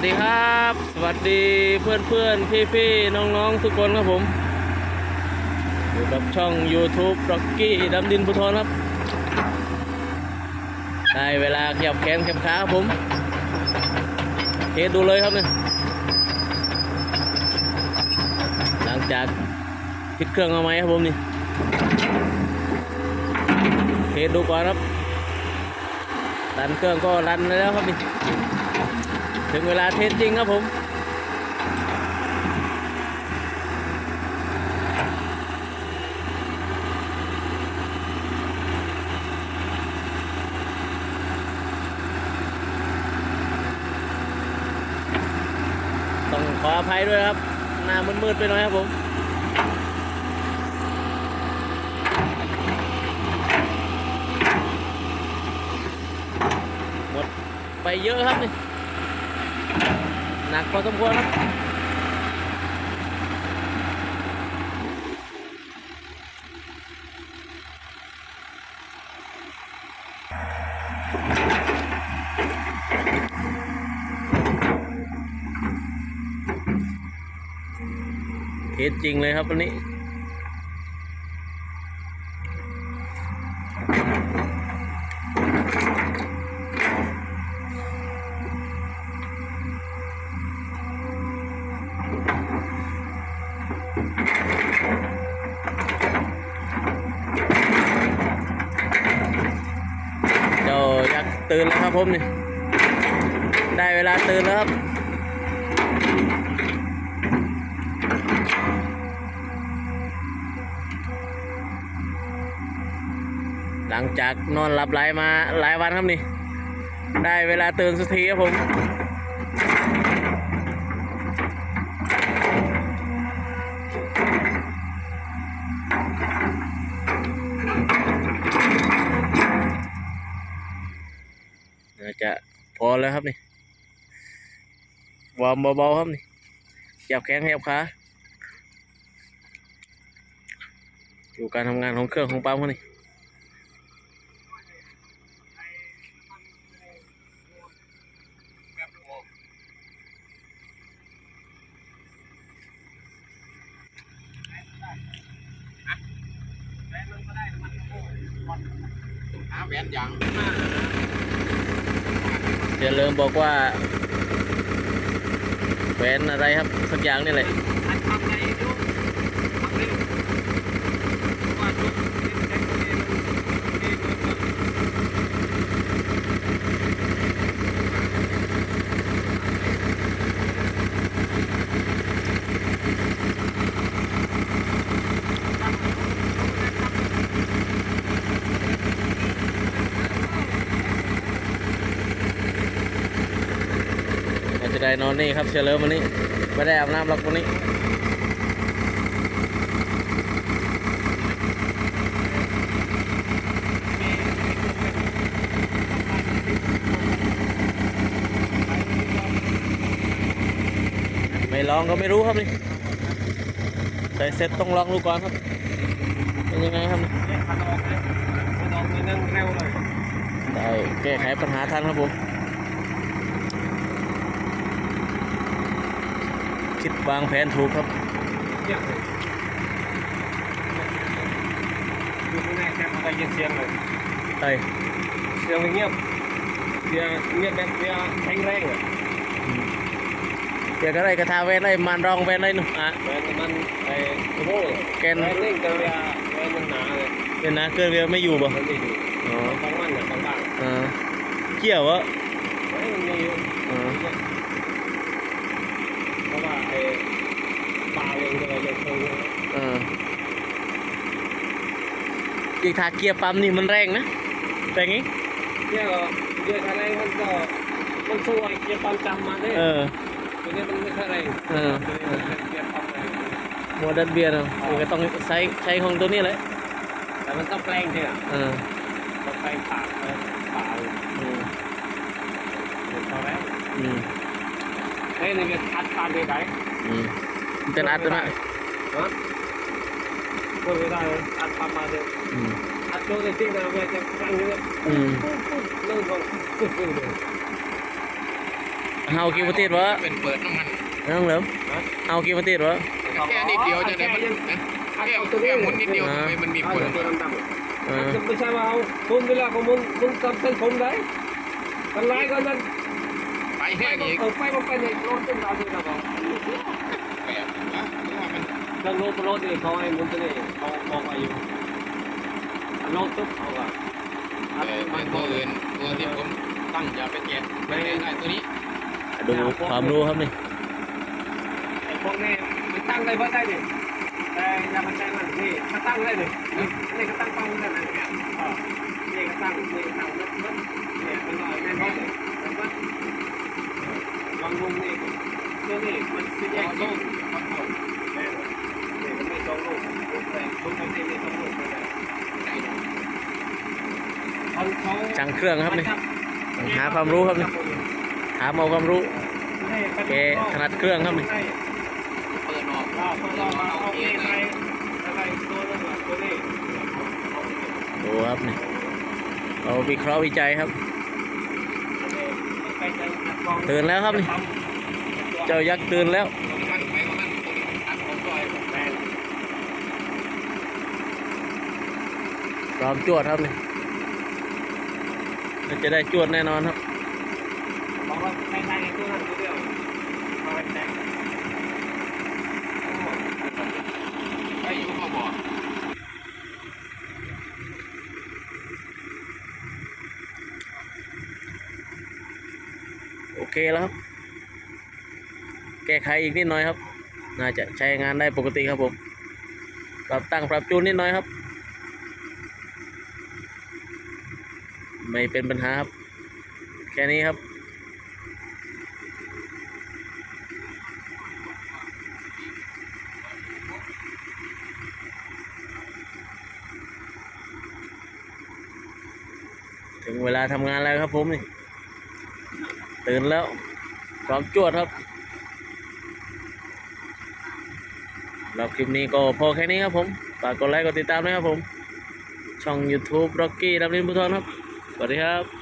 วัสดีครับ สวัสดีเพื่อนเพื่อนพี่พี่ๆน้องๆ ทุกคนครับผม อยู่กับช่อง YouTube Rocky ดำดินพุทรครับ ได้เวลาขยับแขนขยับขาครับผมเทสดูเลยครับเนี่ยหลังจากพิดเครื่องเอาไหมครับผมนี่เทสดูก่อนครับรันเครื่องก็รันแล้วครับนี่ ถึงเวลาเทสจริงครับผม ต้องขออภัยด้วยครับ หน้ามืดๆไปหน่อยครับผมหมดไปเยอะครับนี่ หนักพอสมควรครับเทสจริงเลยครับวันนี้ ตื่นแล้วครับผมนี่ได้เวลาตื่นแล้วครับหลังจากนอนหลับไหลมาหลายวันครับนี่ ได้เวลาตื่นสักทีครับผม แล้วครับนี่วอร์มเบาๆครับนี่ขยับแขนขยับขาอยู่การทำงานของเครื่องของปั๊มครับนี่หาแหวนยังเดี๋ย วเริ่มบอกว่าแหวนอะไรครับสักอย่างนี่แหละ จะได้นอนนี่ครับเชลเลอร์วันนี้ไม่ได้อาบน้ำหรอกวันนี้ไม่ลองก็ไม่รู้ครับนี่ใส่เสร็จต้องลองดูก่อนครับ เป็นยังไงครับนี่ได้แก้ไขปัญหาทันครับผม คิดวางแผนถูกครับอยู่ข้างในแคปมันก็ยินเสียงเลยไอ้เสียงเงียบเสียงเงียบแบบเสียงแข็งแรงอะเดี๋ยวก็ได้กระทาแวนได้มันรองแวนได้หนุ่อะแหวนมันไอ้โอ้โหแกนแหวนเล่นกันเวลาแหวนมันหนาเลยเป็นนะเกินเวียไม่อยู่บ่มันไม่อยู่อ๋อของมันอะของบ้านอ่าเกี่ยววะเฮ้ยมันมีอยู่ อ๋อ เพราะว่าไอ้ ปลาเองเลยยังคงอ่าอีกทาเกียร์ปั๊มนี่มันแรงนะแต่งี้เนี่ยก็เยอะอะไรมันก็มันสู้ไอ้เกียร์ปั๊มจำมาเนี่ยเออ ตัวนี้มันไม่ค่อยแรงเออ เกียร์ปั๊มแรงโมเดิร์นเบียร์เนาะมันก็ต้องใช้ใช้ของตัวนี้แหละแต่มันต้องแปลงใช่ไหมเออต้องแปลงปากไปปากอืมเท่าไรอืม เฮ้ยนี่ก็อัดปากได้ไหมอืมมันเป็นอัตโนมัติฮะพูดไม่ได้เลยอัดปากมาเลยอืมอัดโดนจริงนะเวลาจะฟังเนี่ยอืมปุ๊บปุ๊บเริ่มฟังปุ๊บปุ๊บเลยเอากี่ประเทศวะเป็นเปิดน้ำมันน้องเหลิมเอากี่ประเทศวะแค่นิดเดียวจะได้มันนะแค่แค่หมุนนิดเดียวทำไมมันมีเอาผลตัวดำเออๆจะไม่ใช่ว่าเอามุนเวลาของมุนมุนกับเส้นผมได้กันไล่กันนั้นไป แห้งอีกเออไปมันไปในรถเส้นเราที่เราบอกแบบว่ามันเครื่องรถรถนี่เขาให้มุนตัวนี้เขาบอกอายุรถตุ๊บเขาอะแต่มันตัวอื่นตัวที่ผมตั้งอย่าไปแกะไม่ได้ตัวนี้ดูความรู้ครับนี่ไอ้พวกนี้มันตั้งได้เพื่อได้ดิแต่อย่ามันใจมันนี่ก็ตั้งได้ดินี่ก็ตั้งเป้าได้เลยเนี่ยนี่ก็ตั้งนี่ตั้งแล้วเนี่ยเป็นรอะไรแน่นอนเลย แต่ว่าลองลงนี่ตัวนี้มันจะแยกโซ่มันหมดเนี่ยนี่มันไม่ตรงลูกลูกแต่ลูกบางทีไม่ตรงลูกไปเลยเขาเขาช่างเครื่องครับนี่หาความรู้ครับนี่ถาเอาความรู้แกถนัดเครื่องครับนี่เปิดออกเปิดออกเอาเองไปอะไรตัวนึงอะตัวนี้ดูครับนี่เราวิเคราะห์วิจัยครับ ตื่นแล้วครับนี่เจ้ายักษ์ตื่นแล้วพร้อมจวดครับนี่จะได้จวดแน่นอนครับ บอกว่าใครใครตัวนั้นตัวเดียวมาแข่ง ไปอยู่ก็บอก โอเค แล้วครับ แก้ไขอีกนิดหน่อยครับ น่าจะใช้งานได้ปกติครับผมปรับตั้งปรับจูนนิดหน่อยครับ ไม่เป็นปัญหาครับ แค่นี้ครับถึงเวลาทำงานแล้วครับผมนี่ ตื่นแล้ว ความจวดครับ แล้วคลิปนี้ก็พอแค่นี้ครับผม ฝากกดไลค์กดติดตามด้วยครับผม ช่อง YouTube Rocky ดับลินพุทธรครับ สวัสดีครับ